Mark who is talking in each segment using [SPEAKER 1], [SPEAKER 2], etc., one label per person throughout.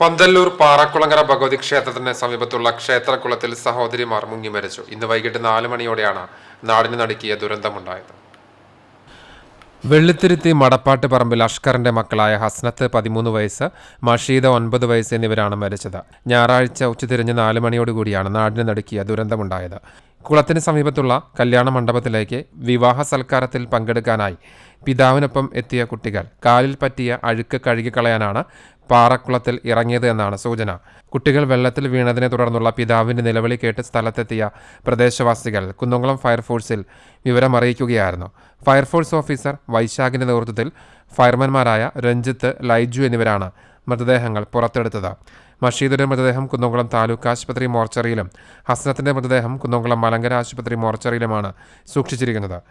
[SPEAKER 1] പന്തല്ലൂർ പാറക്കുളങ്ങര ഭഗവതി ക്ഷേത്രത്തിന് സമീപത്തുള്ള ക്ഷേത്രക്കുളത്തിൽ സഹോദരിമാർ മുങ്ങി മരിച്ചു ഇന്ന് വൈകിട്ട് നാല് മണിയോടെയാണ് നാടിന് നടുക്കിയ ദുരന്തമുണ്ടായത്. വെള്ളിത്തിരുത്തി മടപ്പാട്ട് പറമ്പിൽ അഷ്കറിന്റെ മക്കളായ ഹസ്നത്ത് പതിമൂന്ന് വയസ്സ് മഷീദ ഒൻപത് വയസ്സ് എന്നിവരാണ് മരിച്ചത്. ഞായറാഴ്ച ഉച്ചതിരിഞ്ഞ് നാല് മണിയോടുകൂടിയാണ് നാടിന് നടുക്കിയ ദുരന്തമുണ്ടായത്. കുളത്തിന് സമീപത്തുള്ള കല്യാണ മണ്ഡപത്തിലേക്ക് വിവാഹ സൽക്കാരത്തിൽ പങ്കെടുക്കാനായി പിതാവിനൊപ്പം എത്തിയ കുട്ടികൾ. കാലിൽ പറ്റിയ അഴുക്ക് കഴുകിക്കളയാനാണ് പാറക്കുളത്തിൽ ഇറങ്ങിയത് എന്നാണ് സൂചന. കുട്ടികൾ വെള്ളത്തിൽ വീണതിനെ തുടർന്നുള്ള പിതാവിന്റെ നിലവിളി കേട്ട് സ്ഥലത്തെത്തിയ പ്രദേശവാസികൾ കുന്നംകുളം ഫയർഫോഴ്സിൽ വിവരമറിയിക്കുകയായിരുന്നു. ഫയർഫോഴ്സ് ഓഫീസർ വൈശാഖിന്റെ നേതൃത്വത്തിൽ ഫയർമാൻമാരായ രഞ്ജിത്ത് ലൈജു എന്നിവരാണ് മൃതദേഹങ്ങൾ പുറത്തെടുത്തത്. മഷീദിന്റെ മൃതദേഹം കുന്നംകുളം താലൂക്ക് ആശുപത്രി മോർച്ചറിയിലും ഹസ്നത്തിന്റെ മൃതദേഹം കുന്നംകുളം മലങ്കര ആശുപത്രി മോർച്ചറിയിലുമാണ് സൂക്ഷിച്ചിരിക്കുന്നത്.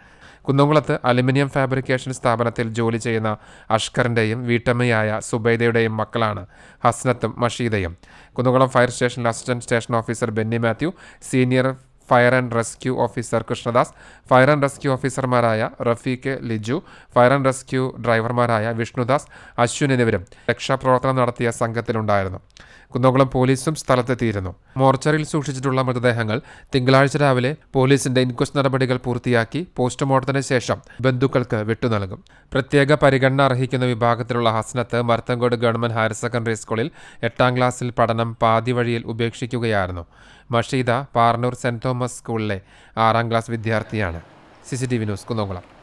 [SPEAKER 1] കുന്നംകുളത്ത് അലുമിനിയം ഫാബ്രിക്കേഷൻ സ്ഥാപനത്തിൽ ജോലി ചെയ്യുന്ന അഷ്കറിന്റെയും വീട്ടമ്മയായ സുബൈദയുടെയും മക്കളാണ് ഹസ്നത്തും മഷീദയും. കുന്നംകുളം ഫയർ സ്റ്റേഷനിൽ assistant station officer Benny Mathew senior fire and rescue officer Krishnadas fire and rescue ഓഫീസർമാരായ Rafeeq Liju fire and rescue ഡ്രൈവർമാരായ Vishnudas Ashwin എന്നിവരും രക്ഷാപ്രവർത്തനം നടത്തിയ സംഘത്തിലുണ്ടായിരുന്നു. കുന്നംകുളം പോലീസും സ്ഥലത്തെത്തിയിരുന്നു. മോർച്ചറിയിൽ സൂക്ഷിച്ചിട്ടുള്ള മൃതദേഹങ്ങൾ തിങ്കളാഴ്ച രാവിലെ പോലീസിന്റെ ഇൻക്വസ്റ്റ് നടപടികൾ പൂർത്തിയാക്കി പോസ്റ്റ്മോർട്ടത്തിന് ശേഷം ബന്ധുക്കൾക്ക് വിട്ടുനൽകും പ്രത്യേക പരിഗണന അർഹിക്കുന്ന വിഭാഗത്തിലുള്ള ഹസ്നത്ത് മർത്തങ്കോട് ഗവൺമെന്റ് ഹയർ സെക്കൻഡറി സ്കൂളിൽ എട്ടാം ക്ലാസ്സിൽ പഠനം പാതി വഴിയിൽ ഉപേക്ഷിക്കുകയായിരുന്നു. മഷീദ പാർനൂർ സെന്റ് തോമസ് സ്കൂളിലെ ആറാം ക്ലാസ് വിദ്യാർത്ഥിയാണ്. C C T V news Kunnamkulam.